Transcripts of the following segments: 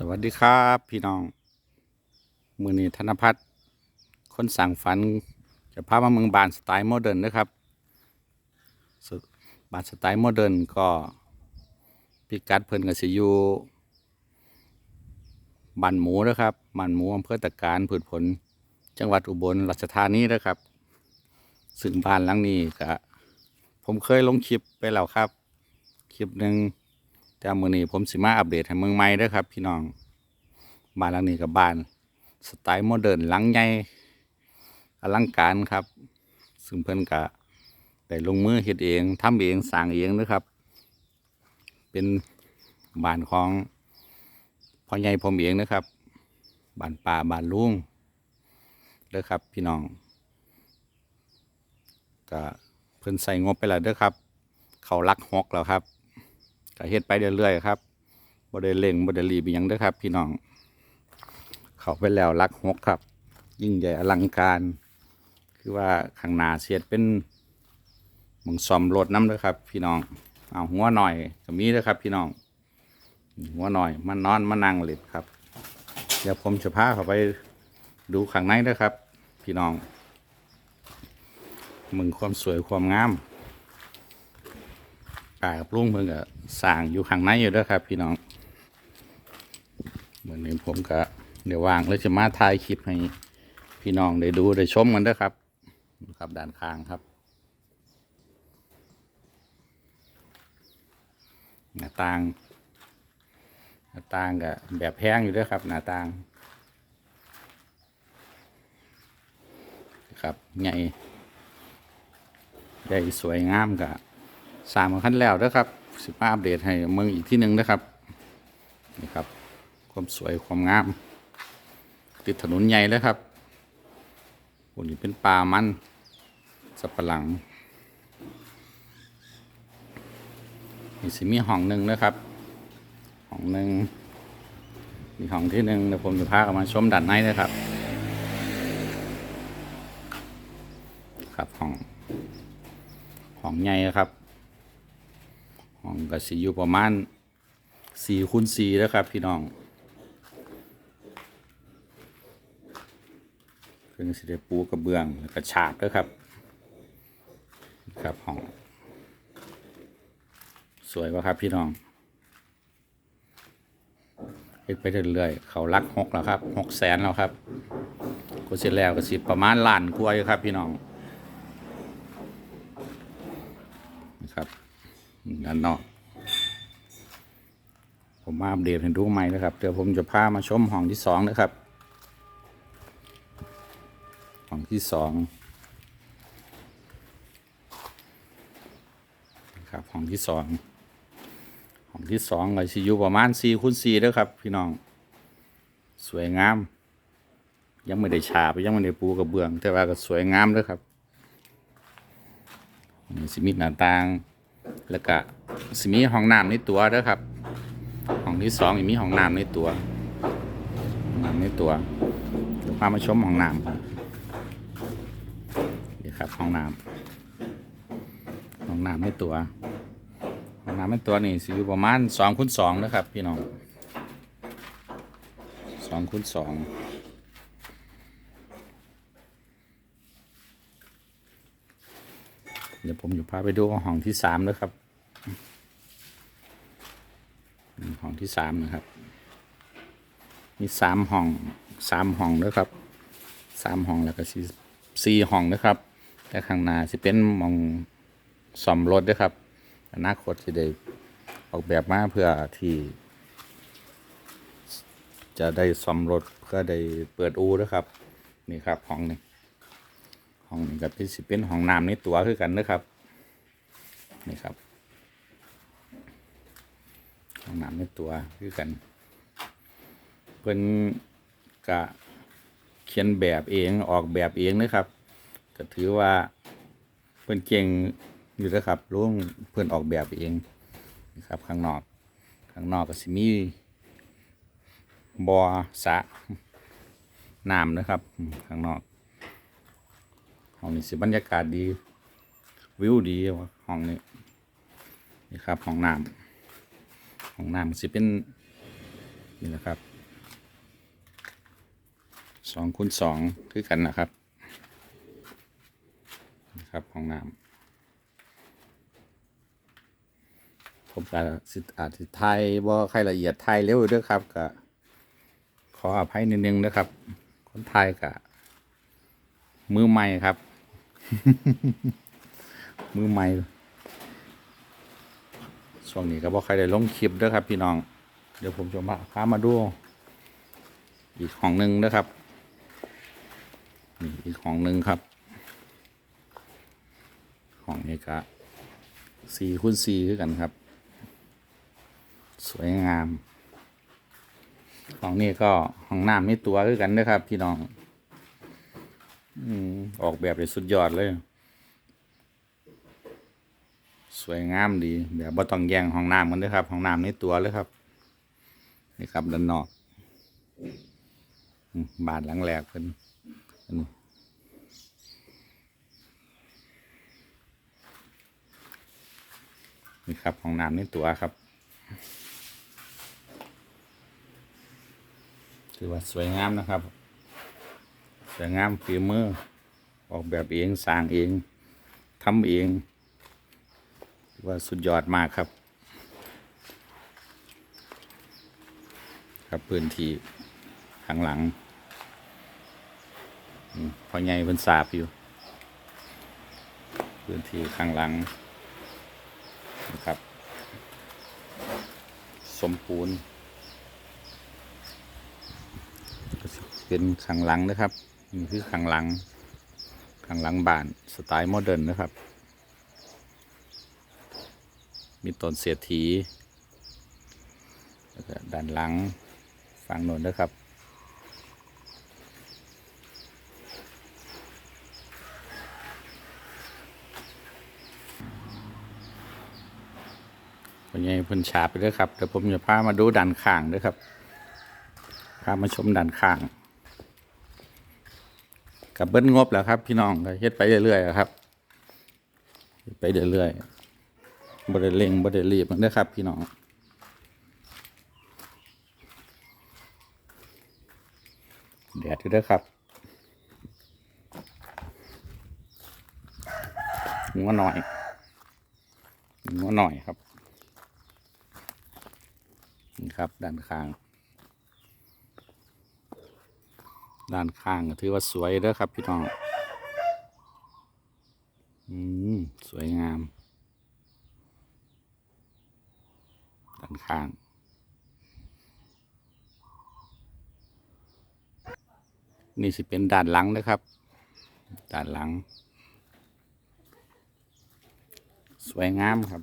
สวัสดีครับพี่น้อง มือนี้ธนพัฒน์คนสั่งฝัน จะพามาเมืองบานสไตล์โมเดิร์นนะครับบานสไตล์โมเดิร์นก็พิกัดเพิ่นกับสิยูบ้านหมูนะครับบ้านหมูอำเภอตะการผืนผล จังหวัดอุบลราชธานีนะครับ ซึ่งบ้านหลังนี้ก็ผมเคยลงคลิปไปแล้วครับ คลิปหนึ่ง แต่มือนี้ผมสิมาอัปเดตให้เมืองใหม่ด้อครับ พี่น้องบ้านหลังนี้กับบ้าน สไตล์โมเดิร์นหลังใหญ่อลังการครับ ซึ่งเพิ่นก็ได้ลงมือเฮ็ดเองทำเองสร้างเองนะครับ เป็นบ้านของพ่อใหญ่ผมเองนะครับบ้านป่าบ้านลุงเด้อครับ พี่น้องก็เพิ่นใส่งบไปแล้วเด้อครับ เขาลักฮอกแล้วครับ ก็เฮ็ดไปเรื่อยๆครับบ่ได้เร่งบ่ได้รีบอิหยังเด้อครับ พี่น้อง เขาไปแล้วรักหกครับ ยิ่งใหญ่อลังการ คือว่าข้างหน้าเสียดเป็นมึงซ่อมรถน้ำเด้อครับ พี่น้องเอาหัวหน่อยก็มีเด้อครับ พี่น้อง หัวหน่อยมานอนมานั่งเล่นครับ เดี๋ยวผมจะพาเขาไปดูข้างในเด้อครับ พี่น้องมึงความสวยความงาม ป่ากับลุงเพิ่งก็สร้างอยู่ข้างในอยู่ด้วยครับ พี่น้องวันนี้ผมก็เดี๋ยววางแล้วจะมาถ่ายคลิปให้พี่น้องได้ดูได้ชมกันด้วยครับดูครับด้านข้างครับหน้าต่างหน้าต่างก็แบบแพงอยู่ด้วยครับ หน้าต่าง ครับใหญ่ใหญ่สวยงามกับ สามขั้นแล้วนะครับสิมาอัปเดตให้เมืองอีกที่หนึ่งนะครับนี่ครับ ความสวยความงาม ติดถนนใหญ่เลยครับบนนี้เป็นป่ามันสับปะหลังนี่สิมีห้องหนึ่งนะครับห้องหนึ่งมีห้องที่หนึ่งเดี๋ยวผมจะพากันมาชมด้านในนะครับ ครับห้องห้องใหญ่ครับ ก็สิอยู่ประมาณสี่คูณสี่แล้วครับ พี่น้องเพิ่งสิได้ปูกระเบื้องแล้วก็ฉาบด้วยครับ ครับห้องสวยป่ะครับพี่น้องเฮ็ดไปเรื่อยๆเขารักหกแล้วครับหกแสนแล้วครับก็เสร็จแล้วก็สิประมาณล้านกว่าอยู่ครับพี่น้องนะครับ ด้านนอก ผมมาอัปเดตให้ดูใหม่นะครับ เดี๋ยวผมจะพามาชมห้องที่สองนะครับ ห้องที่สองครับห้องที่สองห้องที่สองก็สิอยู่ประมาณสี่คูณสี่แล้วครับ พี่น้อง สวยงาม ยังไม่ได้ฉาบยังไม่ได้ปูกระเบื้อง แต่ว่าก็สวยงามเลยครับนี่สิมีหน้าต่าง แล้วก็สิมีห้องน้ำในตัวเด้อครับห้องที่สองอีมีห้องน้ำในตัวห้องน้ำในตัวเดี๋ยวพามาชมห้องน้ำครับนี่ครับห้องน้ำห้องน้ำในตัวห้องน้ำในตัวนี่สิอยู่ประมาณสองคูณสองนะครับ พี่น้องสองคูณสองเดี๋ยว ผมจะพาไปดูห้องที่สามนะครับห้องที่สามนะครับ มีสามห้องสามห้องนะครับสามห้องแล้วก็สี่สี่ห้องนะครับแต่ข้างหน้าสิเป็นมองซ่อมรถนะครับอนาคตจะได้ออกแบบมาเพื่อที่ จะได้ซ่อมรถเพื่อได้เปิดอูนะครับ นี่ครับห้องนี้ห้องนี้กับที่สิเป็นห้องน้ำในตัวคือกันนะครับ นี่ครับห้องน้ำในตัวคือกัน เพิ่นกะเขียนแบบเองออกแบบเองนะครับก็ถือว่าเพิ่นเก่งอยู่นะครับลุงเพิ่นออกแบบเองนะครับ ข้างนอก ข้างนอกก็สิมีบอ่อสะน้ำนะครับ ข้างนอกห้องนี้สิบรรยากาศดี วิวดีว่ะห้องนี้ นี่ครับห้องน้ำห้องน้ำสิเป็นนี่นะครับสองคูณสองคือกันนะครับนะครับห้องน้ำผมก็สิอาจจะไทยบ่าใครละเอียดไทยเร็วเด้วยครับก็ขออภัยนิดนึงนะครับ คนไทยก็มือใหม่ครับ มือใหม่ ช่วงนี้ก็บอกใครได้ลงคลิปด้วยครับ พี่น้อง เดี๋ยวผมจะมาพามาดู อีกของหนึ่งนะครับนี่อีกของหนึ่งครับของนี้ก็สี่คูณสี่คือกันครับ สวยงามของนี้ก็ห้องน้ำนี่ตัวคือกันนะครับ พี่น้อง อืมออกแบบได้สุดยอดเลย สวยงามดีแบบบ่ต้องแย่งห้องน้ำกันด้วยครับห้องน้ำในตัวเลยครับนี่ครับด้านนอกบานหลังแหลกเป็นนี่ครับห้องน้ำในตัวครับถือว่าสวยงามนะครับ สวยงามฝีมือออกแบบเองสร้างเองทำเอง ว่าสุดยอดมากครับ ครับพื้นที่ข้างหลัง พอใหญ่เป็นสาบอยู่ พื้นที่ข้างหลังนะครับ สมปูนก็สิเป็นข้างหลังนะครับนี่คือข้างหลังข้างหลังบ้านสไตล์โมเดิร์นนะครับ มีต้นเสียทีแล้วก็ด้านหลังฝั่งโน้นนะครับ วันนี้เพิ่นฉาบไปด้วยครับ เดี๋ยวผมจะพามาดูด้านข้างด้วยครับ พามาชมด้านข้าง กับเบิ้ลงบแล้วครับ พี่น้องก็เฮ็ดไปเรื่อยๆครับ ไปเรื่อยๆ บ่ได้เร่งบ่ได้รีบนะครับ พี่น้องแดดอยู่ด้วยครับหัวหน่อยหัวหน่อยครับนี่ครับ ด้านข้าง ด้านข้างก็ถือว่าสวยเด้อครับ พี่น้อง อืม สวยงาม ด้าน ข้าง นี่สิเป็นด้านหลังนะครับ ด้านหลัง สวยงามครับ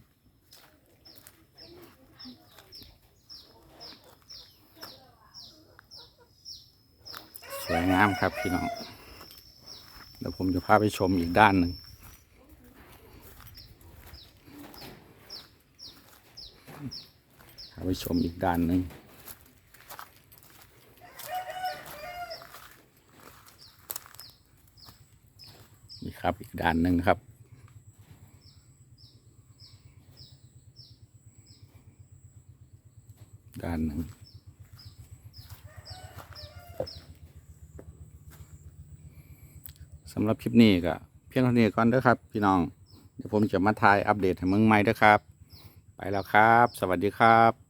สวยงามครับพี่น้อง เดี๋ยวผมจะพาไปชมอีกด้านหนึ่ง พาไปชมอีกด้านหนึ่งนี่ครับอีกด้านหนึ่งครับ ด้านหนึ่งสำหรับคลิปนี้ก็เพียงเท่านี้ก่อนเด้อครับ พี่น้อง เดี๋ยวผมจะมาถ่ายอัปเดตให้มึงใหม่เด้อครับ ไปแล้วครับ สวัสดีครับ